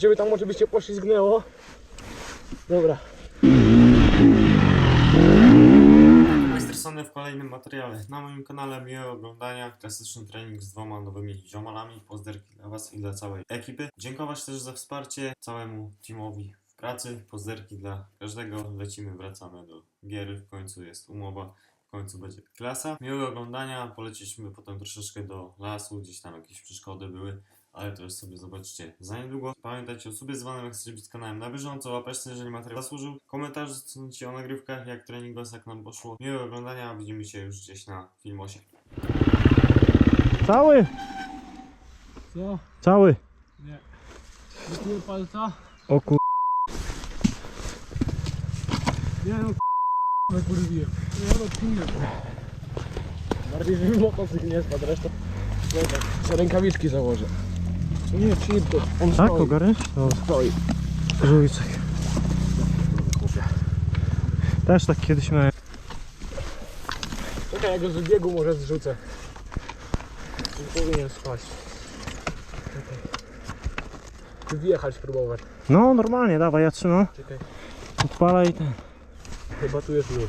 ciebie tam oczywiście poślizgnęło. Dobra. Majstersony w kolejnym materiale. Na moim kanale miłego oglądania. Klasyczny trening z dwoma nowymi ziomalami. Pozderki dla Was i dla całej ekipy. Dziękować też za wsparcie całemu teamowi w pracy. Pozderki dla każdego. Lecimy, wracamy do giery. W końcu jest umowa. W końcu będzie klasa. Miłego oglądania. Polecieliśmy potem troszeczkę do lasu. Gdzieś tam jakieś przeszkody były. Ale to już sobie zobaczycie za niedługo. Pamiętajcie o sobie dzwonem, jak chcecie być z kanałem na bieżąco, łapeczce, jeżeli materiał zasłużył. Komentarze co o nagrywkach, jak trening jak nam poszło. Miłego oglądania, widzimy się już gdzieś na filmosie. Cały, Co? cały. Nie. Wytnij palca? O kur... Nie no k***a kurwiłem. Nie no k***a. Bardziej żeby motocykl nie spadł, co rękawiczki założę. Nie, to on Tak, stoi. ogarniesz? No, Stoi. żółwicek. Też tak kiedyś miałem. Czekaj, ja go z biegu może zrzucę. Nie powinien spaść. Czekaj. Wjechać próbować. No normalnie, dawaj, ja trzymam. Czekaj. Odpalaj ten. Chyba tu jest lód.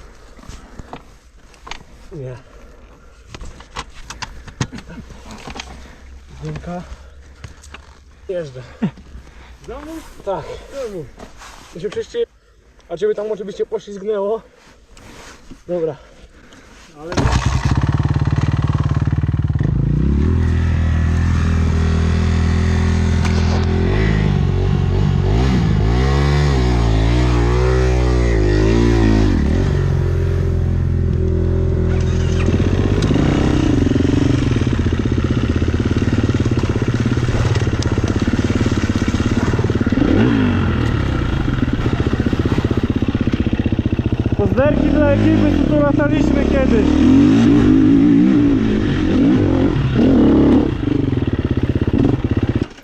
Nie. Dymka. Jeżdżę. Domu? Tak. Domu. To się przecież... A ciebie tam oczywiście poślizgnęło. Dobra. Ale... Pozderki dla ekipy, co tu lataliśmy kiedyś.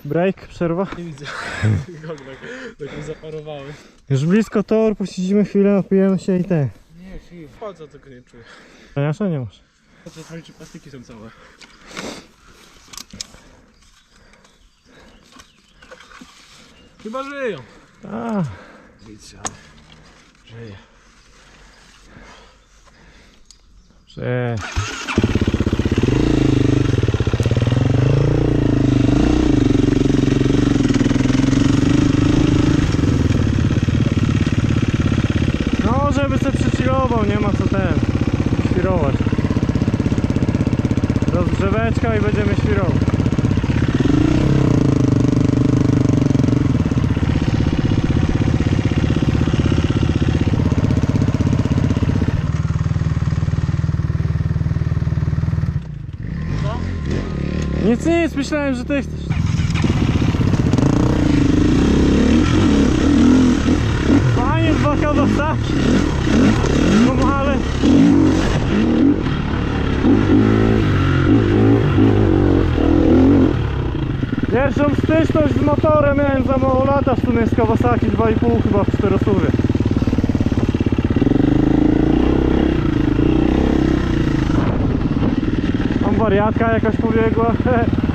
Break, przerwa. Nie widzę. tak, tak mi zaparowały. Już blisko tor, posiedzimy chwilę, opijemy się i te. Nie, si. Po co tego nie czuję? Paniasza nie masz. Po co czy plastiki są całe? Chyba żyją. A, Nic, żyje. Że... No, żeby se przychillował, nie ma co ten, świrować. Rozgrzeweczka i będziemy świrować. Co? Nic, nic, myślałem, że ty chcesz. Fajnie, dwa kawasaki. No ale... Pierwszą styczność z motorem miałem za mało lata w sumie z Kawasaki 2,5 chyba w czterosuwie. Wariatka jakaś pobiegła.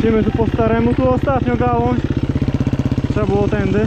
Lecimy tu po staremu. Tu ostatnio gałąź. Trzeba było tędy.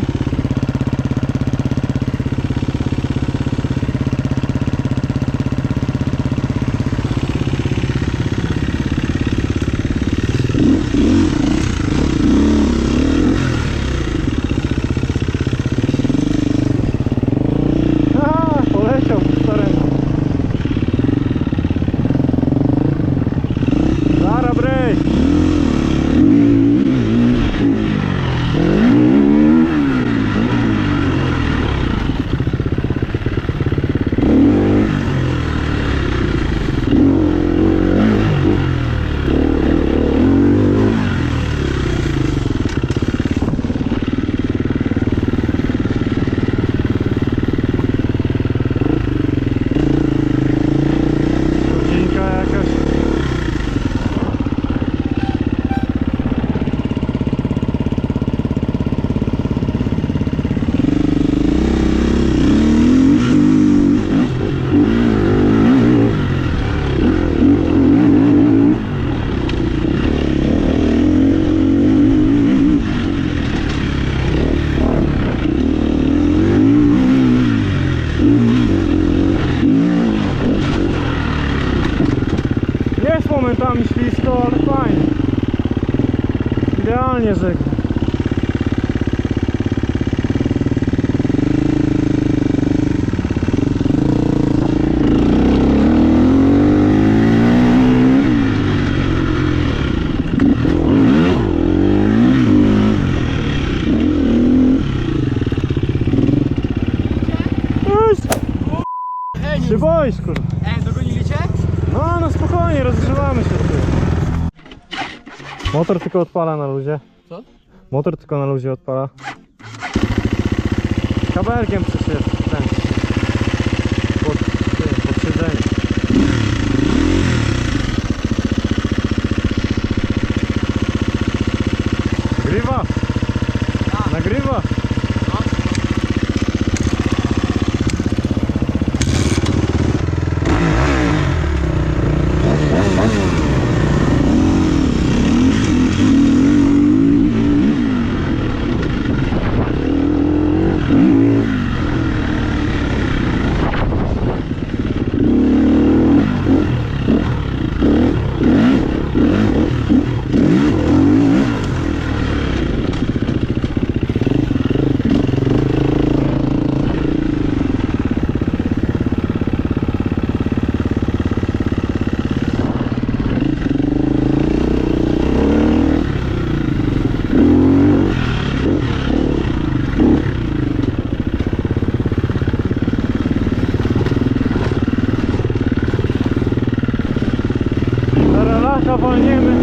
normalnie żegna. Cześć! Się boisz, kurwa. E, dogonili cię? No, no spokojnie, rozgrzewamy się tu. Motor tylko odpala na luzie. Co? Motor tylko na luzie odpala. Kabelkiem przecież jest ten. Pod, tym, pod siedzeniem. Nagrywa? Nagrywa? Teraz lata walniemy.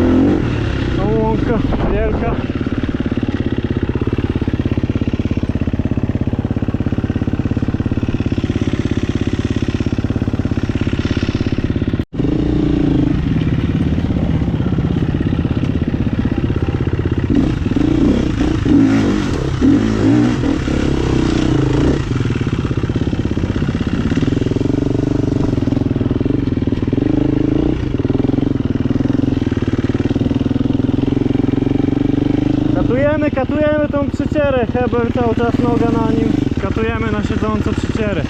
No łąka Katujemy, tą przycierę. Heber cały czas noga na nim. Katujemy na siedząco przycierę.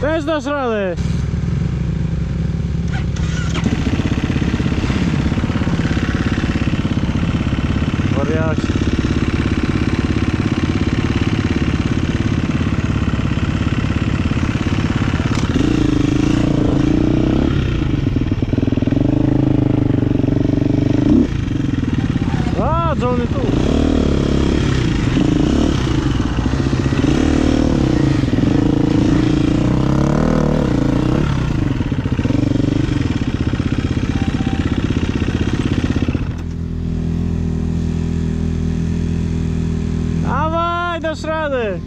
Też dasz radę. Wariacie. A, Johnny tu. Dawaj, dasz radę.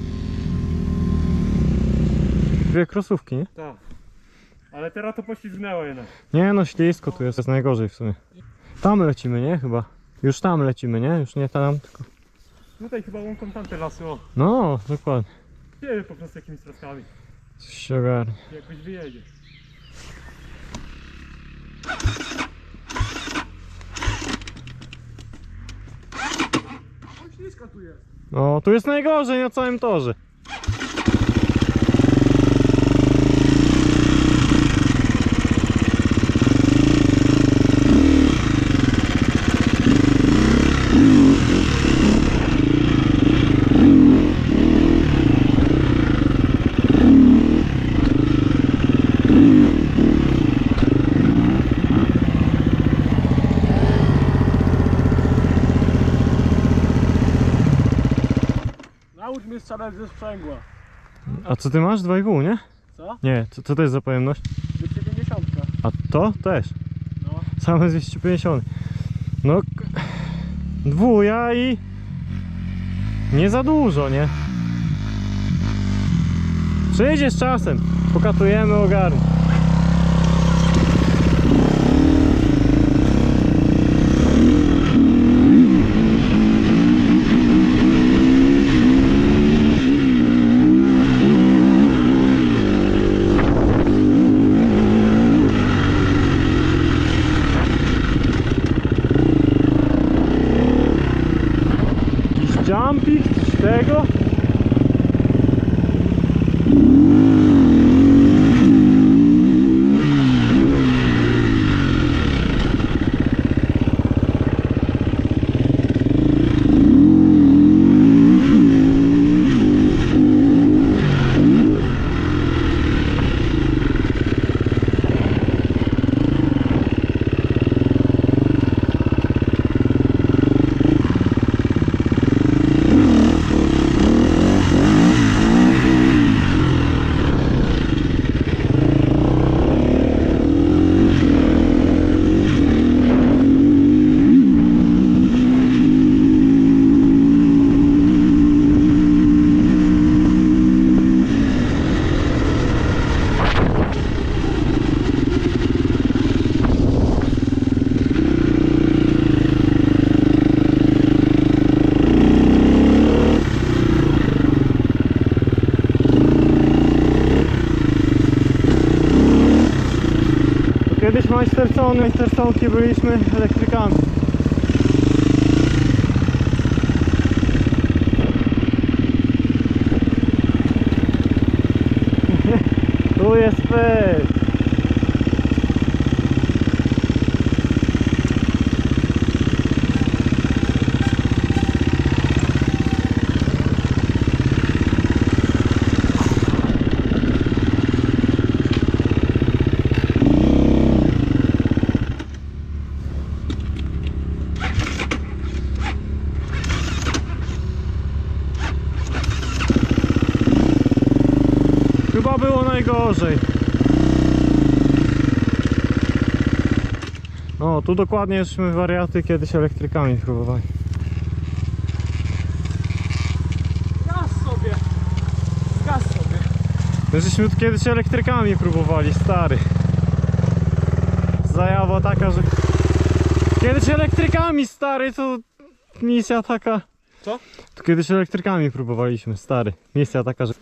Dwie krosówki, nie? Tak. Ale teraz to poślizgnęło jednak. Nie no, ślisko tu jest, jest najgorzej w sumie. Tam lecimy, nie? Chyba. Już tam lecimy, nie? Już nie tam, tylko... Tutaj chyba łąką tamte lasy, o. No, dokładnie. Jedzie po prostu jakimiś troskami. Coś się ogarnie. Jakoś wyjedzie. O, śliska tu jest. No, tu jest najgorzej na całym torze. Mnie strzelać ze sprzęgła. A co ty masz? 2,5, nie? Co? Nie, co, co to jest za pojemność? 250. A to też. No. Same 250. No, dwuja i nie za dużo, nie? Przyjdzie z czasem. Pokatujemy ogarnie. Jakiś jumping, coś tego. Byłeś majstercony, majsterconki byliśmy elektrykami. Tu jest pech. Chyba było najgorzej. O, tu dokładnie żeśmy wariaty kiedyś elektrykami próbowali. Gaz sobie! Gaz sobie! My żeśmy tu kiedyś elektrykami próbowali, stary. Zajawa taka, że... Kiedyś elektrykami, stary, to misja taka... Co? Tu kiedyś elektrykami próbowaliśmy, stary. Misja taka, że...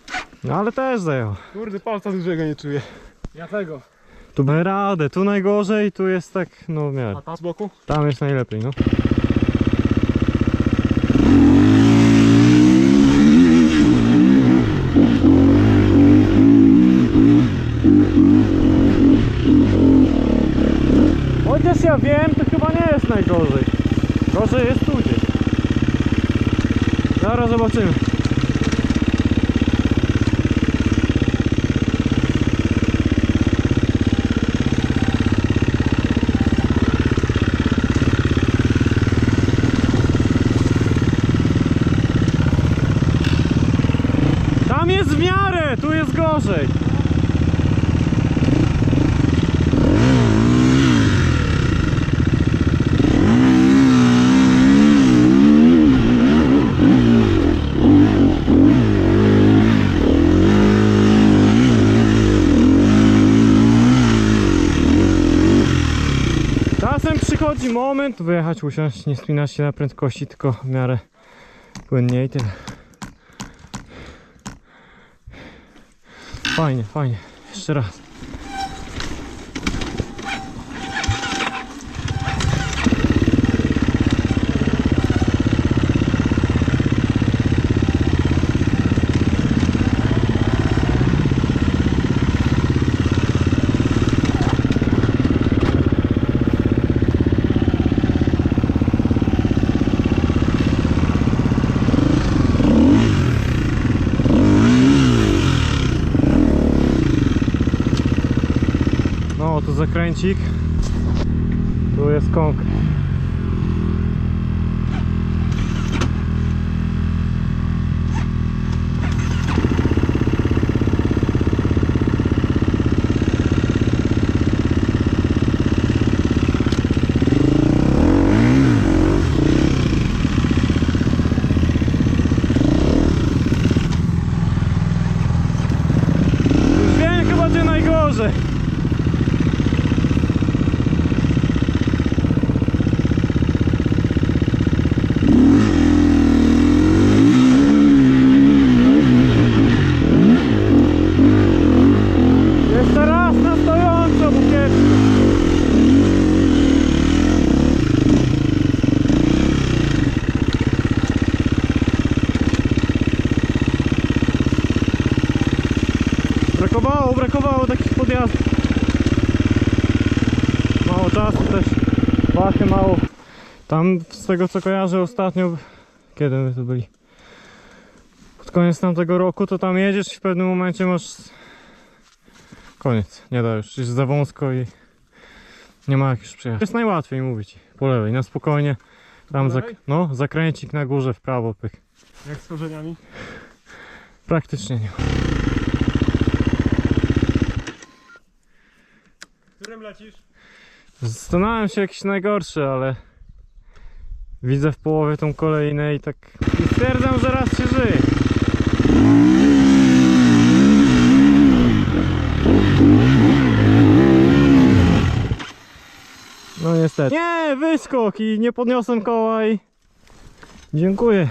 No ale też zajawa. Kurde, palca dużego nie czuję. Ja tego. Tu by radę, tu najgorzej, tu jest tak, no w miarę. A tam z boku? Tam jest najlepiej, no. Chociaż ja wiem, to chyba nie jest najgorzej. Gorzej jest tu gdzieś. Zaraz zobaczymy. Tam jest w miarę, tu jest gorzej. Czasem przychodzi moment, wyjechać, usiąść, nie spinać się na prędkości, tylko w miarę płynnie i tyle. Fajnie, fajnie. Jeszcze raz. No, zakręcik. Tu jest kąk. Już wiem chyba gdzie najgorzej. Jeszcze raz na stojąco bukietkę. Brakowało, brakowało takich podjazdów. Mało czasu też. Wachy mało. Tam z tego co kojarzę ostatnio, kiedy my tu byli? Pod koniec tamtego roku to tam jedziesz i w pewnym momencie masz Koniec, nie da już, jest za wąsko i nie ma jak już przejechać. Jest najłatwiej mówić, po lewej, na spokojnie. Tam zak no, zakręcik na górze w prawo, pyk. Jak z korzeniami? Praktycznie nie. Którym lecisz? Zastanawiam się jakiś najgorszy, ale widzę w połowie tą kolejną i tak i stwierdzam, że raz się żyje. No niestety. Nie, wyskok i nie podniosłem koła i dziękuję.